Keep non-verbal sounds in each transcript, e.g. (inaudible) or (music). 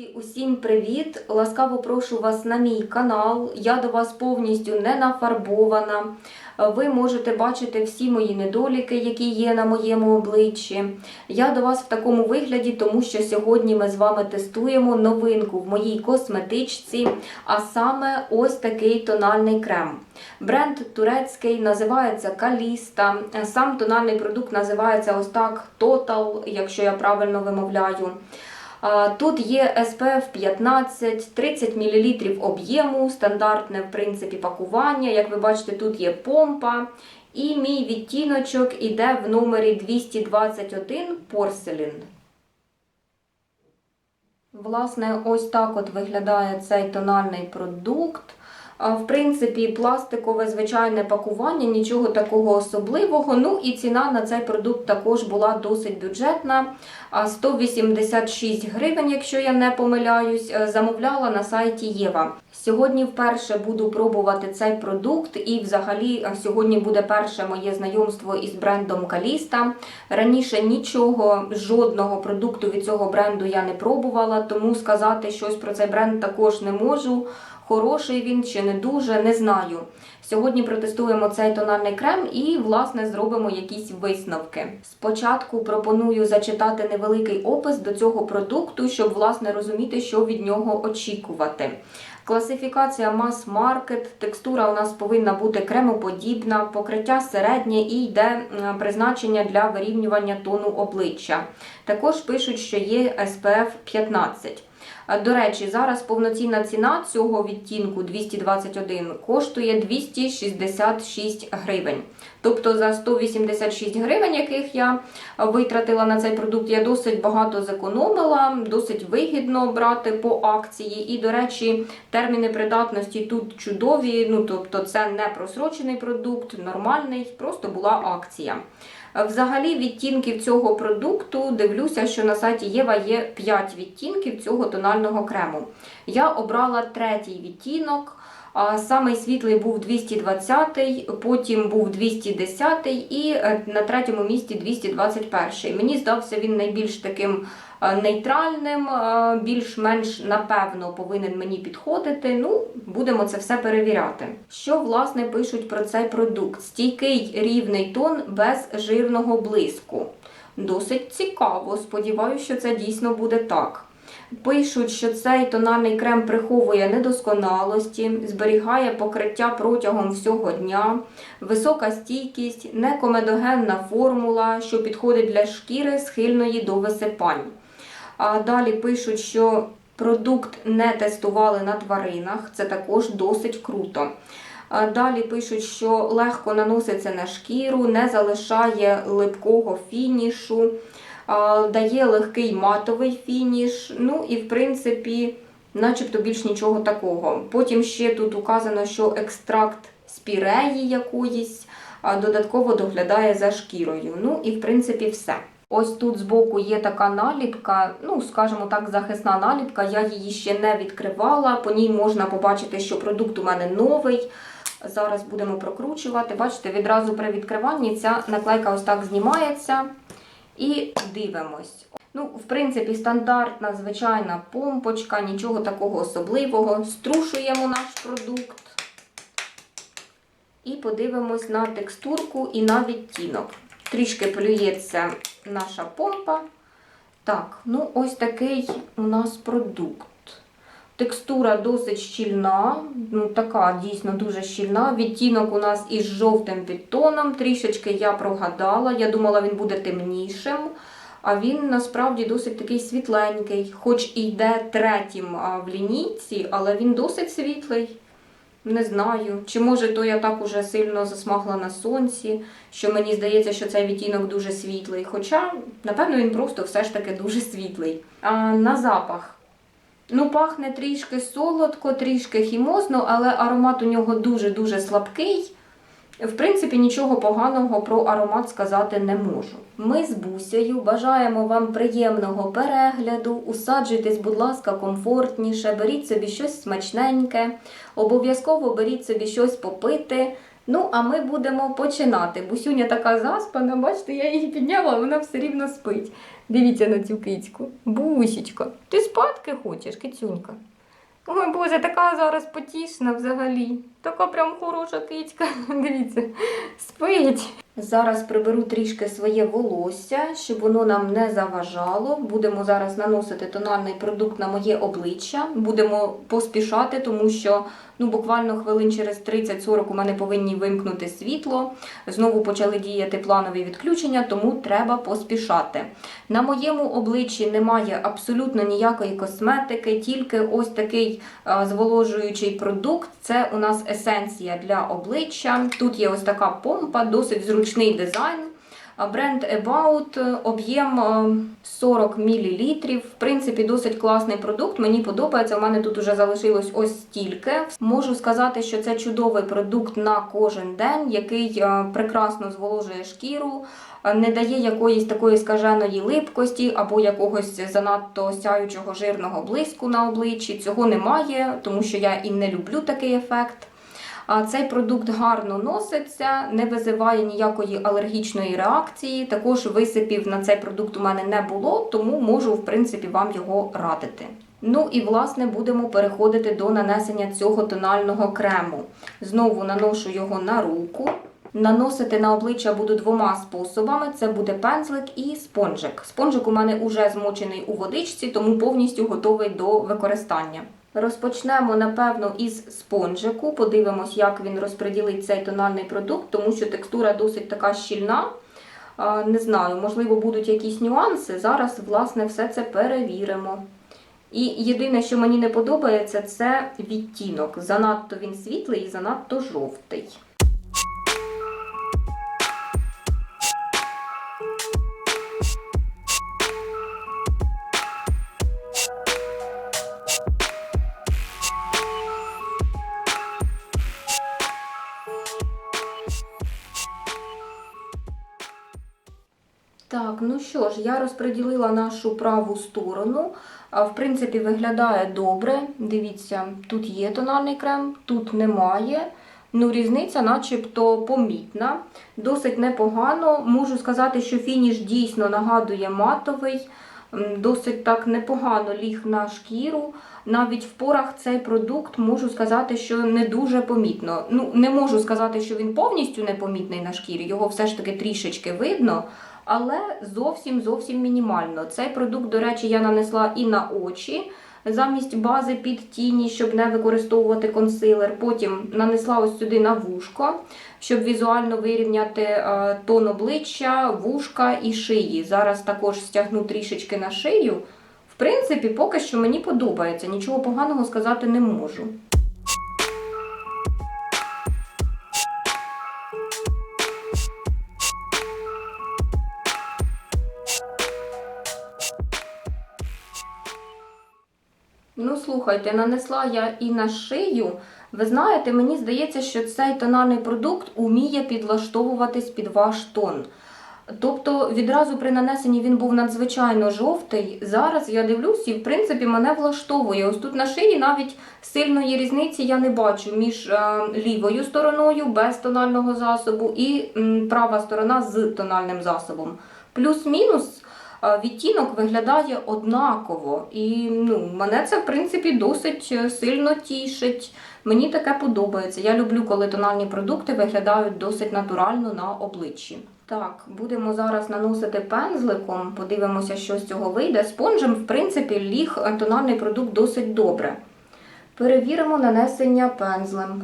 Друзі, усім привіт! Ласкаво прошу вас на мій канал. Я до вас повністю не нафарбована. Ви можете бачити всі мої недоліки, які є на моєму обличчі. Я до вас в такому вигляді, тому що сьогодні ми з вами тестуємо новинку в моїй косметичці, а саме ось такий тональний крем. Бренд турецький називається Каліста. Сам тональний продукт називається ось так Total, якщо я правильно вимовляю. Тут є SPF 15, 30 мл об'єму, стандартне в принципі пакування. Як ви бачите, тут є помпа. І мій відтіночок іде в номері 221 порселін. Власне, ось так от виглядає цей тональний продукт. В принципі, пластикове звичайне пакування, нічого такого особливого. Ну і ціна на цей продукт також була досить бюджетна. 186 гривень, якщо я не помиляюсь, е, замовляла на сайті Єва. Сьогодні вперше буду пробувати цей продукт, і взагалі е, сьогодні буде перше моє знайомство із брендом Каліста. Раніше нічого, жодного продукту від цього бренду я не пробувала, тому сказати щось про цей бренд також не можу. Хороший він чи не дуже, не знаю. Сьогодні протестуємо цей тональний крем і, власне, зробимо якісь висновки. Спочатку пропоную зачитати невеликий опис до цього продукту, щоб власне розуміти, що від нього очікувати. Класифікація мас-маркет, текстура у нас повинна бути кремоподібна, покриття середнє і йде призначення для вирівнювання тону обличчя. Також пишуть, що є SPF 15. Е, До речі, зараз повноцінна ціна цього відтінку 221 коштує 266 гривень. Тобто за 186 гривень, яких я витратила на цей продукт, я досить багато зекономила, досить вигідно брати по акції. І, до речі, терміни придатності тут чудові. Ну, тобто, це не просрочений продукт, нормальний, просто була акція. Взагалі, відтінків цього продукту дивлюся, що на сайті Єва є 5 відтінків цього тонального крему. Я обрала третій відтінок. а Самий світлий був 220, потім був 210 і е, на третьому місці 221. Мені здався він найбільш таким е, нейтральним, е, більш-менш напевно повинен мені підходити. Ну, будемо це все перевіряти. Що власне пишуть про цей продукт? Стійкий рівний тон без жирного блиску. Досить цікаво. Сподіваюся, що це дійсно буде так. Пишуть, що цей тональний крем приховує недосконалості, зберігає покриття протягом всього дня, висока стійкість, некомедогенна формула, що підходить для шкіри, схильної до висипань. Далі пишуть, що продукт не тестували на тваринах, це також досить круто. Далі пишуть, що легко наноситься на шкіру, не залишає липкого фінішу дає легкий матовий фініш. Ну і в принципі, начебто більш нічого такого. Потім ще тут указано, що екстракт спіреї якоїсь додатково доглядає за шкірою. Ну і в принципі все. Ось тут збоку є така наліпка, ну, скажімо так, захисна наліпка. Я її ще не відкривала. По ній можна побачити, що продукт у мене новий. Зараз будемо прокручувати. Бачите, відразу при відкриванні ця наклейка ось так знімається. І дивимось. Ну, в принципі, стандартна, звичайна помпочка, нічого такого особливого. Струшуємо наш продукт. І подивимось на текстурку і на відтінок. Трішки плюється наша помпа. Так, ну ось такий у нас продукт. Текстура досить щільна, ну така дійсно дуже щільна. Відтінок у нас із жовтим підтоном. Трішечки я прогадала. Я думала, він буде темнішим. А він насправді досить такий світленький, хоч і йде третім в лінійці, але він досить світлий. Не знаю. Чи може то я так уже сильно засмагла на сонці, що мені здається, що цей відтінок дуже світлий. Хоча, напевно, він просто все ж таки дуже світлий. А на запах. Ну, пахне трішки солодко, трішки хімозно, але аромат у нього дуже-дуже слабкий. В принципі, нічого поганого про аромат сказати не можу. Ми з Бусею бажаємо вам приємного перегляду. Усаджуйтесь, будь ласка, комфортніше, беріть собі щось смачненьке, обов'язково беріть собі щось попити. Ну, а ми будемо починати. Бусюня така заспана, бачите, я її підняла, вона все рівно спить. Дивіться на цю кицьку. Бусічка, ти спадки хочеш, кицюнька? Ой, Боже, така зараз потішна взагалі. Така прям хороша кицька. (laughs) Дивіться, спить. Зараз приберу трішки своє волосся, щоб воно нам не заважало. Будемо зараз наносити тональний продукт на моє обличчя. Будемо поспішати, тому що ну, буквально хвилин через 30-40 у мене повинні вимкнути світло. Знову почали діяти планові відключення, тому треба поспішати. На моєму обличчі немає абсолютно ніякої косметики, тільки ось такий а, зволожуючий продукт. Це у нас есенція для обличчя. Тут є ось така помпа, досить зручний дизайн. Бренд About, е, об'єм е, 40 мл. В принципі, досить класний продукт. Мені подобається. У мене тут вже залишилось ось стільки. Можу сказати, що це чудовий продукт на кожен день, який е, прекрасно зволожує шкіру, е, не дає якоїсь такої скаженої липкості або якогось занадто сяючого жирного блиску на обличчі. Цього немає, тому що я і не люблю такий ефект. Цей продукт гарно носиться, не визиває ніякої алергічної реакції. Також висипів на цей продукт у мене не було, тому можу, в принципі, вам його радити. Ну і власне будемо переходити до нанесення цього тонального крему. Знову наношу його на руку. Наносити на обличчя буду двома способами: це буде пензлик і спонжик. Спонжик у мене уже змочений у водичці, тому повністю готовий до використання. Розпочнемо, напевно, із спонжику. Подивимось, як він розподілить цей тональний продукт, тому що текстура досить така щільна. Не знаю, можливо, будуть якісь нюанси. Зараз, власне, все це перевіримо. І єдине, що мені не подобається, це відтінок. Занадто він світлий і занадто жовтий. Так, ну що ж, я розподілила нашу праву сторону. В принципі, виглядає добре. Дивіться, тут є тональний крем, тут немає. Ну, різниця начебто помітна. Досить непогано. Можу сказати, що фініш дійсно нагадує матовий. Досить так непогано ліг на шкіру. Навіть в порах цей продукт можу сказати, що не дуже помітно. Ну, не можу сказати, що він повністю непомітний на шкірі, його все ж таки трішечки видно, але зовсім зовсім мінімально. Цей продукт, до речі, я нанесла і на очі замість бази під тіні, щоб не використовувати консилер. Потім нанесла ось сюди на вушко, щоб візуально вирівняти е, тон обличчя, вушка і шиї. Зараз також стягну трішечки на шию. В принципі, поки що мені подобається, нічого поганого сказати не можу. Ну, слухайте, нанесла я і на шию. Ви знаєте, мені здається, що цей тональний продукт уміє підлаштовуватись під ваш тон. Тобто відразу при нанесенні він був надзвичайно жовтий. Зараз я дивлюсь і в принципі мене влаштовує. Ось тут на шиї навіть сильної різниці я не бачу між е, лівою стороною без тонального засобу і права сторона з тональним засобом. Плюс-мінус відтінок виглядає однаково. І ну, мене це в принципі досить е, сильно тішить. Мені таке подобається. Я люблю, коли тональні продукти виглядають досить натурально на обличчі. Так, будемо зараз наносити пензликом, подивимося, що з цього вийде. Спонжем, в принципі, ліг е, тональний продукт досить добре. Перевіримо нанесення пензлем.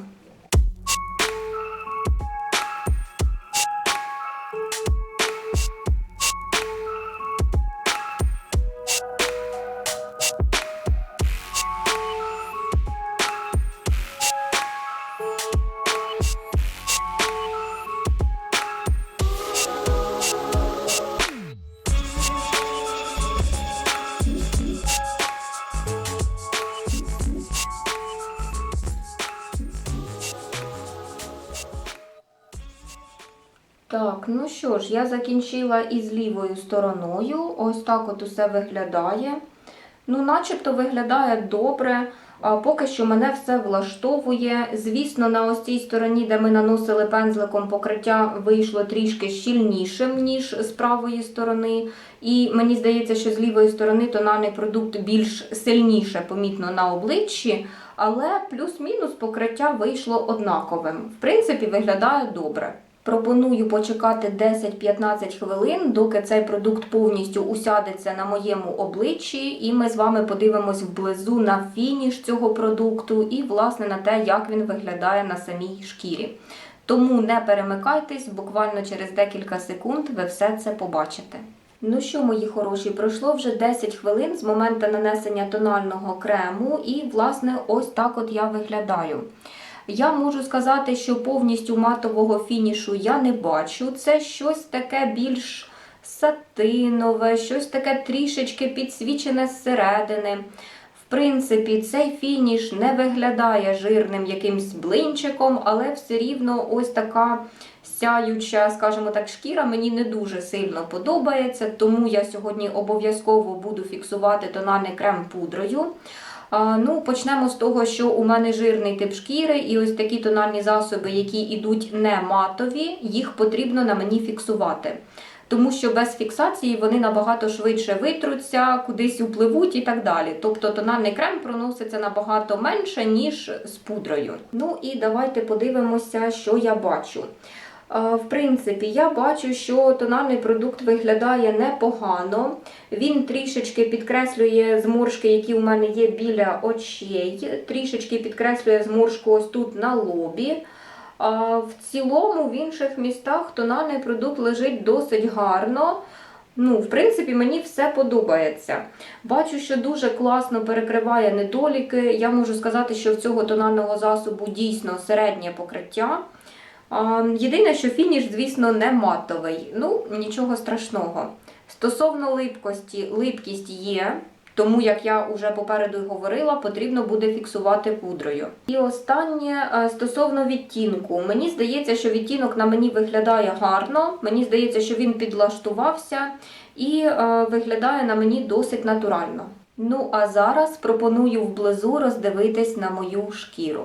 Я закінчила із лівою стороною. Ось так от усе виглядає. Ну, начебто виглядає добре. А поки що мене все влаштовує. Звісно, на ось цій стороні, де ми наносили пензликом покриття, вийшло трішки щільнішим, ніж з правої сторони. І мені здається, що з лівої сторони тональний продукт більш сильніше помітно на обличчі, але плюс-мінус покриття вийшло однаковим. В принципі, виглядає добре. Пропоную почекати 10-15 хвилин, доки цей продукт повністю усядеться на моєму обличчі, і ми з вами подивимось вблизу на фініш цього продукту і, власне, на те, як він виглядає на самій шкірі. Тому не перемикайтесь, буквально через декілька секунд ви все це побачите. Ну що, мої хороші, пройшло вже 10 хвилин з моменту нанесення тонального крему, і, власне, ось так от я виглядаю. Я можу сказати, що повністю матового фінішу я не бачу. Це щось таке більш сатинове, щось таке трішечки підсвічене зсередини. В принципі, цей фініш не виглядає жирним якимсь блинчиком, але все рівно ось така сяюча, скажімо так, шкіра мені не дуже сильно подобається, тому я сьогодні обов'язково буду фіксувати тональний крем пудрою. Ну, почнемо з того, що у мене жирний тип шкіри, і ось такі тональні засоби, які йдуть не матові, їх потрібно на мені фіксувати. Тому що без фіксації вони набагато швидше витруться, кудись upливуть і так далі. Тобто тональний крем проноситься набагато менше, ніж з пудрою. Ну і давайте подивимося, що я бачу. В принципі, я бачу, що тональний продукт виглядає непогано. Він трішечки підкреслює зморшки, які у мене є біля очей, трішечки підкреслює зморшку ось тут на лобі. А в цілому, в інших містах тональний продукт лежить досить гарно. Ну, в принципі, мені все подобається. Бачу, що дуже класно перекриває недоліки. Я можу сказати, що в цього тонального засобу дійсно середнє покриття. А, Єдине, що фініш, звісно, не матовий. Ну, нічого страшного. Стосовно липкості, липкість є, тому, як я вже попереду говорила, потрібно буде фіксувати пудрою. І останнє е, стосовно відтінку. Мені здається, що відтінок на мені виглядає гарно. Мені здається, що він підлаштувався і е, виглядає на мені досить натурально. Ну а зараз пропоную вблизу роздивитись на мою шкіру.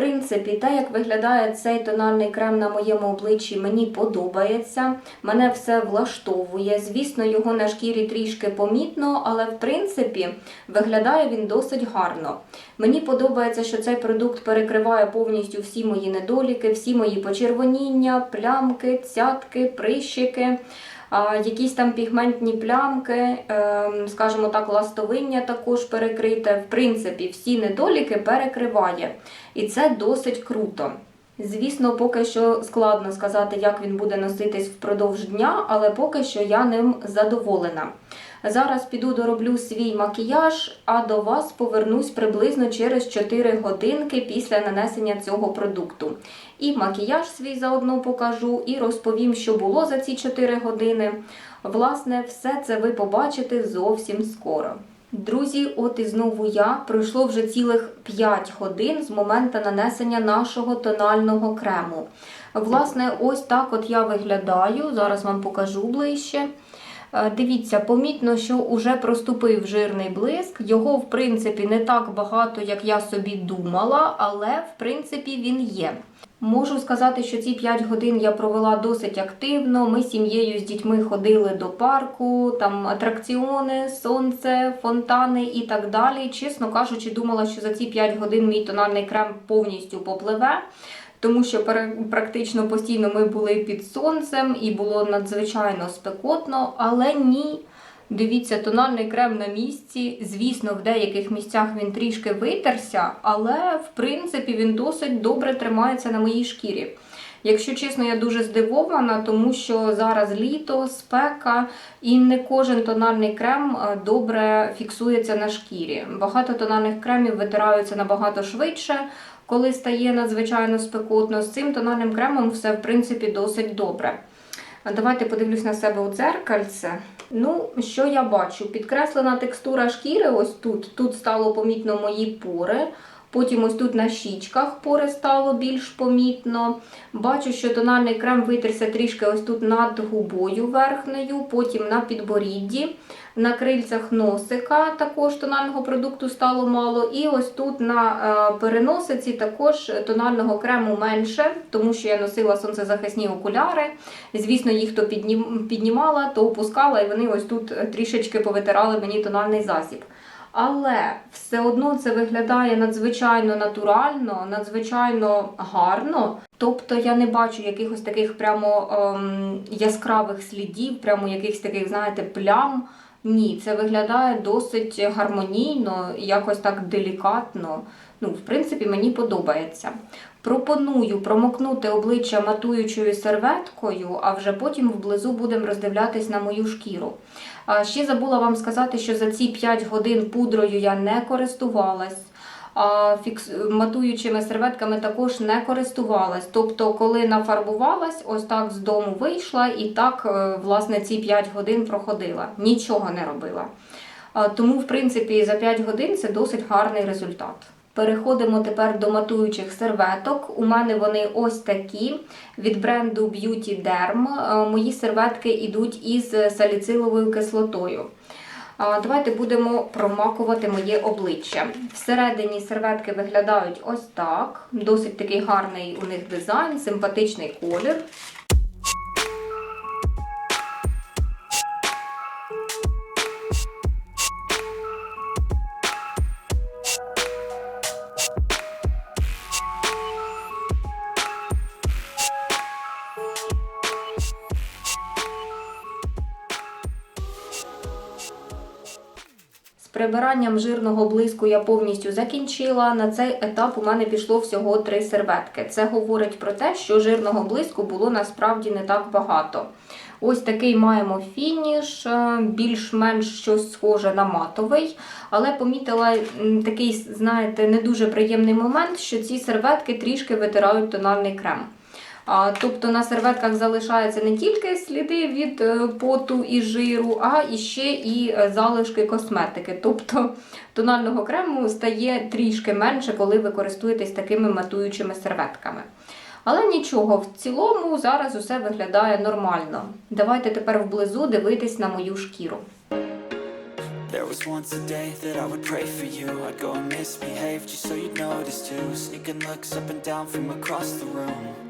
Принципі, те, як виглядає цей тональний крем на моєму обличчі, мені подобається. Мене все влаштовує. Звісно, його на шкірі трішки помітно, але в принципі виглядає він досить гарно. Мені подобається, що цей продукт перекриває повністю всі мої недоліки, всі мої почервоніння, плямки, цятки, прищики. Якісь там пігментні плямки, ем, скажімо так, ластовиння також перекрите. В принципі, всі недоліки перекриває. І це досить круто. Звісно, поки що складно сказати, як він буде носитись впродовж дня, але поки що я ним задоволена. Зараз піду дороблю свій макіяж, а до вас повернусь приблизно через 4 годинки після нанесення цього продукту. І макіяж свій заодно покажу, і розповім, що було за ці 4 години. Власне, все це ви побачите зовсім скоро. Друзі, от і знову я. Пройшло вже цілих 5 годин з моменту нанесення нашого тонального крему. Власне, ось так от я виглядаю. Зараз вам покажу ближче. Е, Дивіться, помітно, що уже проступив жирний блиск. Його, в принципі, не так багато, як я собі думала, але в принципі він є. Можу сказати, що ці 5 годин я провела досить активно. Ми з сім'єю з дітьми ходили до парку, там атракціони, сонце, фонтани і так далі. Чесно кажучи, думала, що за ці 5 годин мій тональний крем повністю попливе. Тому що практично постійно ми були під сонцем і було надзвичайно спекотно, але ні. Дивіться, тональний крем на місці. Звісно, в деяких місцях він трішки витерся, але в принципі він досить добре тримається на моїй шкірі. Якщо чесно, я дуже здивована, тому що зараз літо, спека, і не кожен тональний крем е, добре фіксується на шкірі. Багато тональних кремів витираються набагато швидше, коли стає надзвичайно спекотно. З цим тональним кремом все в принципі досить добре. Давайте подивлюсь на себе у дзеркальце. Ну, що я бачу? Підкреслена текстура шкіри ось тут. Тут стало помітно мої пори. Потім ось тут на щічках пори стало більш помітно. Бачу, що тональний крем витерся трішки ось тут над губою верхнею, потім на підборідді. На крильцях носика також тонального продукту стало мало. І ось тут на е, переносиці також тонального крему менше, тому що я носила сонцезахисні окуляри. Звісно, їх то піднімала, то опускала, і вони ось тут трішечки повитирали мені тональний засіб. Але все одно це виглядає надзвичайно натурально, надзвичайно гарно. Тобто я не бачу якихось таких прямо ем, яскравих слідів, прямо якихось таких, знаєте, плям. Ні, це виглядає досить гармонійно, якось так делікатно. Ну, в принципі, мені подобається. Пропоную промокнути обличчя матуючою серветкою, а вже потім вблизу будемо роздивлятись на мою шкіру. Ще забула вам сказати, що за ці 5 годин пудрою я не користувалась. А фікс... матуючими серветками також не користувалась. Тобто, коли нафарбувалась, ось так з дому вийшла і так, е, власне, ці 5 годин проходила. Нічого не робила. Тому, в принципі, за 5 годин це досить гарний результат. Переходимо тепер до матуючих серветок. У мене вони ось такі від бренду Beauty Derm. Е, Мої серветки йдуть із саліциловою кислотою. Давайте будемо промакувати моє обличчя. Всередині серветки виглядають ось так. Досить такий гарний у них дизайн, симпатичний колір. Прибиранням жирного блиску я повністю закінчила. На цей етап у мене пішло всього три серветки. Це говорить про те, що жирного блиску було насправді не так багато. Ось такий маємо фініш, е, більш-менш щось схоже на матовий. Але помітила такий, знаєте, не дуже приємний момент, що ці серветки трішки витирають тональний крем. Тобто на серветках залишаються не тільки сліди від е, поту і жиру, а і ще і залишки косметики. Тобто тонального крему стає трішки менше, коли ви користуєтесь такими матуючими серветками. Але нічого, в цілому зараз усе виглядає нормально. Давайте тепер вблизу дивитись на мою шкіру. There was once a day that I would pray for you I'd go and misbehave just so you'd notice too Sneaking looks up and down from across the room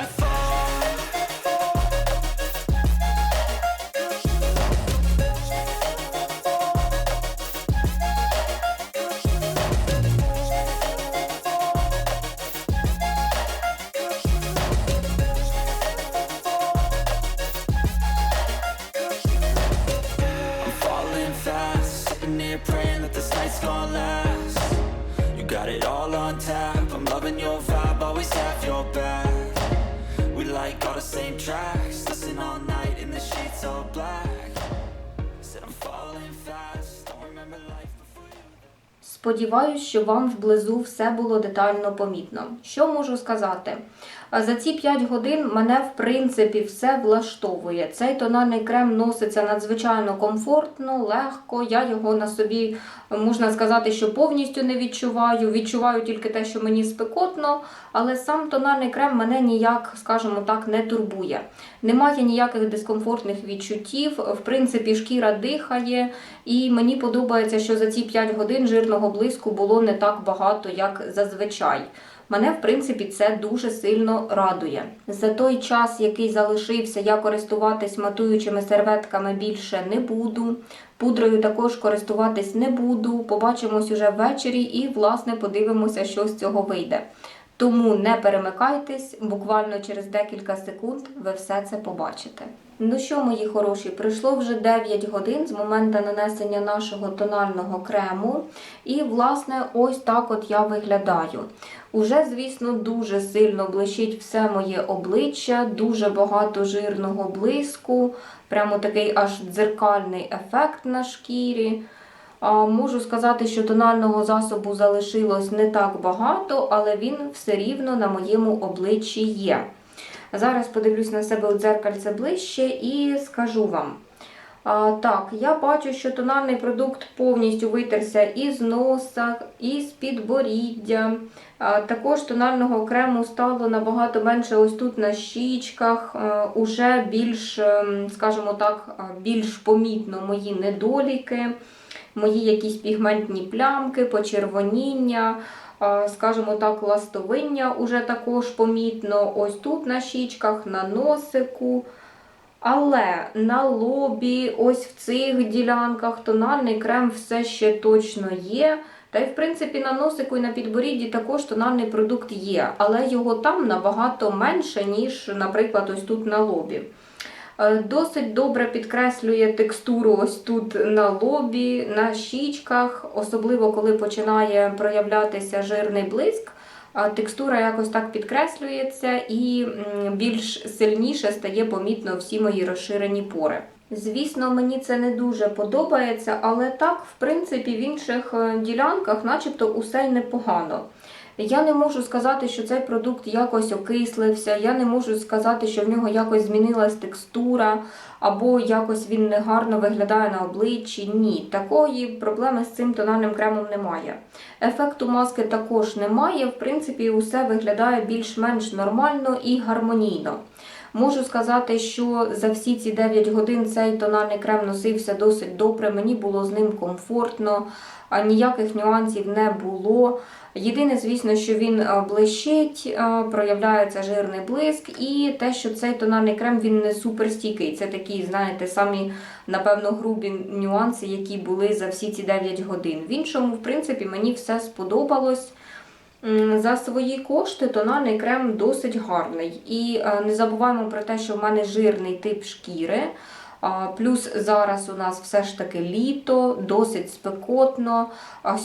that gonna last. You got it all on tap. I'm loving your vibe, always have your back. We like all the same tracks, listen all night in the sheets all black. Said I'm falling fast, don't remember life. Сподіваюсь, що вам вблизу все було детально помітно. Що можу сказати? А За ці 5 годин мене в принципі все влаштовує. Цей тональний крем носиться надзвичайно комфортно, легко. Я його на собі можна сказати, що повністю не відчуваю. Відчуваю тільки те, що мені спекотно, але сам тональний крем мене ніяк, скажімо так, не турбує. Немає ніяких дискомфортних відчуттів. В принципі, шкіра дихає, і мені подобається, що за ці 5 годин жирного блиску було не так багато, як зазвичай. Мене, в принципі, це дуже сильно радує. За той час, який залишився, я користуватись матуючими серветками більше не буду. Пудрою також користуватись не буду. Побачимось уже ввечері і, власне, подивимося, що з цього вийде. Тому не перемикайтесь, буквально через декілька секунд ви все це побачите. Ну що, мої хороші, пройшло вже 9 годин з моменту нанесення нашого тонального крему. І, власне, ось так от я виглядаю. Уже, звісно, дуже сильно блищить все моє обличчя, дуже багато жирного блиску, прямо такий аж дзеркальний ефект на шкірі. Можу сказати, що тонального засобу залишилось не так багато, але він все рівно на моєму обличчі є. Зараз подивлюсь на себе у дзеркальце ближче і скажу вам. А, так, я бачу, що тональний продукт повністю витерся і з носа, і з підборіддя. А, також тонального крему стало набагато менше ось тут на щічках. А, уже більш, ем, скажімо так, більш помітно мої недоліки, мої якісь пігментні плямки, почервоніння. Скажімо так, ластовиння уже також помітно. Ось тут на щічках, на носику. Але на лобі, ось в цих ділянках, тональний крем все ще точно є. Та й, в принципі, на носику і на підборідді також тональний продукт є, але його там набагато менше, ніж, наприклад, ось тут на лобі. Е, Досить добре підкреслює текстуру ось тут на лобі, на щічках, особливо коли починає проявлятися жирний блиск. Текстура якось так підкреслюється і більш сильніше стає помітно всі мої розширені пори. Звісно, мені це не дуже подобається, але так, в принципі, в інших е, ділянках, начебто, усе непогано. Я не можу сказати, що цей продукт якось окислився, я не можу сказати, що в нього якось змінилась текстура, або якось він негарно виглядає на обличчі. Ні, такої проблеми з цим тональним кремом немає. Ефекту маски також немає. В принципі, усе виглядає більш-менш нормально і гармонійно. Можу сказати, що за всі ці 9 годин цей тональний крем носився досить добре, мені було з ним комфортно, ніяких нюансів не було. Єдине, звісно, що він е, блищить, е, проявляється жирний блиск, і те, що цей тональний крем він не суперстійкий. Це такі, знаєте, самі, напевно, грубі нюанси, які були за всі ці 9 годин. В іншому, в принципі, мені все сподобалось. За свої кошти тональний крем досить гарний. І е, не забуваємо про те, що в мене жирний тип шкіри. Плюс зараз у нас все ж таки літо, досить спекотно.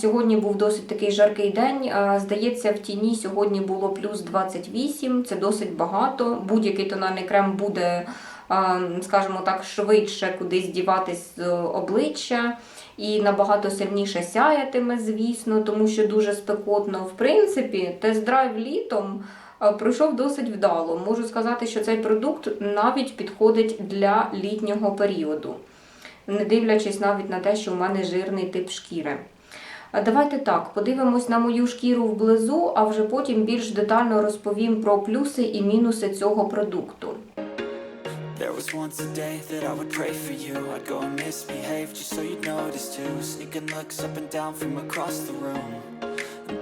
Сьогодні був досить такий жаркий день. Здається, в тіні сьогодні було плюс 28, це досить багато. Будь-який тональний крем буде, скажімо так, швидше кудись діватись з обличчя і набагато сильніше сяятиме, звісно, тому що дуже спекотно. В принципі, тест-драйв літом пройшов досить вдало. Можу сказати, що цей продукт навіть підходить для літнього періоду, не дивлячись навіть на те, що в мене жирний тип шкіри. Давайте так, подивимось на мою шкіру вблизу, а вже потім більш детально розповім про плюси і мінуси цього продукту. There was once a day that I would pray for you I'd go and misbehave just so you'd notice too Sneaking looks up and down from across the room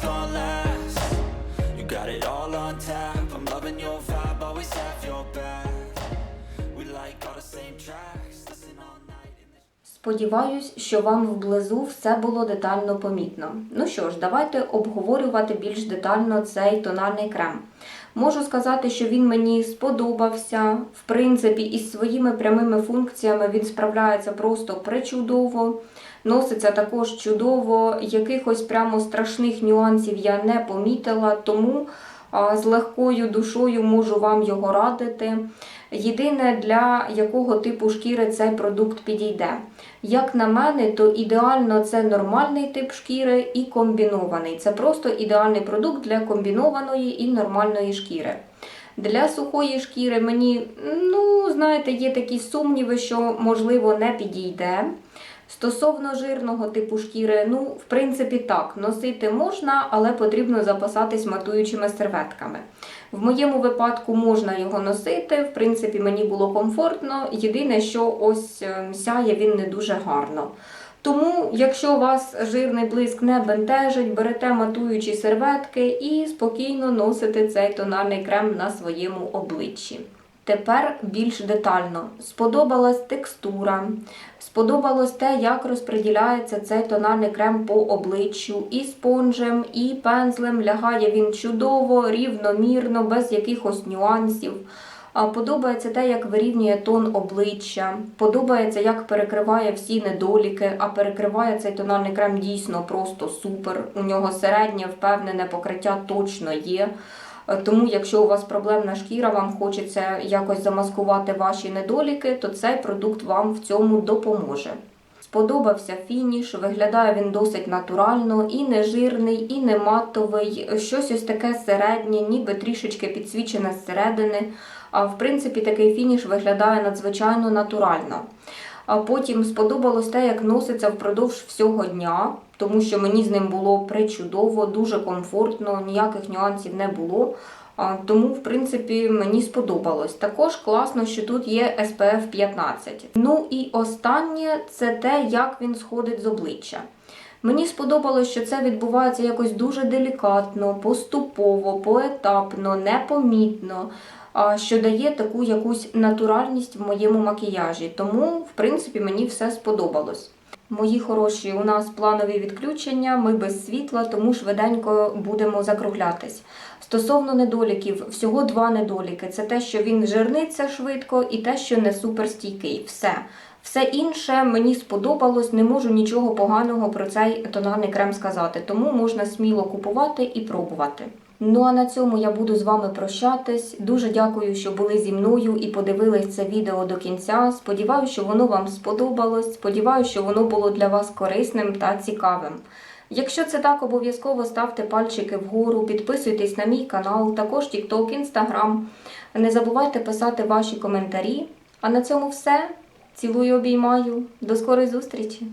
this gonna last You got it all on tap I'm loving your vibe, always have your back We like all the same tracks Listen all night Сподіваюсь, що вам вблизу все було детально помітно. Ну що ж, давайте обговорювати більш детально цей тональний крем. Можу сказати, що він мені сподобався. В принципі, із своїми прямими функціями він справляється просто причудово. Носиться також чудово, якихось прямо страшних нюансів я не помітила, тому з легкою душою можу вам його радити. Єдине, для якого типу шкіри цей продукт підійде. Як на мене, то ідеально це нормальний тип шкіри і комбінований. Це просто ідеальний продукт для комбінованої і нормальної шкіри. Для сухої шкіри мені, ну, знаєте, є такі сумніви, що можливо не підійде. Стосовно жирного типу шкіри, ну, в принципі, так, носити можна, але потрібно запасатись матуючими серветками. В моєму випадку можна його носити, в принципі, мені було комфортно. Єдине, що ось е, сяє він не дуже гарно. Тому, якщо вас жирний блиск не бентежить, берете матуючі серветки і спокійно носите цей тональний крем на своєму обличчі. Тепер більш детально. Сподобалась текстура, сподобалось те, як розподіляється цей тональний крем по обличчю, і спонжем, і пензлем. Лягає він чудово, рівномірно, без якихось нюансів. Подобається те, як вирівнює тон обличчя. Подобається, як перекриває всі недоліки, а перекриває цей тональний крем дійсно просто супер. У нього середнє впевнене покриття точно є. Е, Тому, якщо у вас проблемна шкіра, вам хочеться якось замаскувати ваші недоліки, то цей продукт вам в цьому допоможе. Сподобався фініш, виглядає він досить натурально, і не жирний, і не матовий, щось ось таке середнє, ніби трішечки підсвічене зсередини. А в принципі, такий фініш виглядає надзвичайно натурально. А потім сподобалось те, як носиться впродовж всього дня, тому що мені з ним було причудово, дуже комфортно, ніяких нюансів не було. Тому, в принципі, мені сподобалось. Також класно, що тут є SPF 15. Ну і останнє це те, як він сходить з обличчя. Мені сподобалось, що це відбувається якось дуже делікатно, поступово, поетапно, непомітно, що дає таку якусь натуральність в моєму макіяжі. Тому, в принципі, мені все сподобалось. Мої хороші, у нас планові відключення, ми без світла, тому швиденько будемо закруглятись. Стосовно недоліків, всього два недоліки: це те, що він жирниться швидко, і те, що не суперстійкий. Все. Все інше мені сподобалось, не можу нічого поганого про цей тональний крем сказати, тому можна сміло купувати і пробувати. Ну а на цьому я буду з вами прощатись. Дуже дякую, що були зі мною і подивились це відео до кінця. Сподіваюся, що воно вам сподобалось. Сподіваюся, що воно було для вас корисним та цікавим. Якщо це так, обов'язково ставте пальчики вгору, підписуйтесь на мій канал, також TikTok, Instagram. Не забувайте писати ваші коментарі. А на цьому все. Цілую, обіймаю. До скорої зустрічі!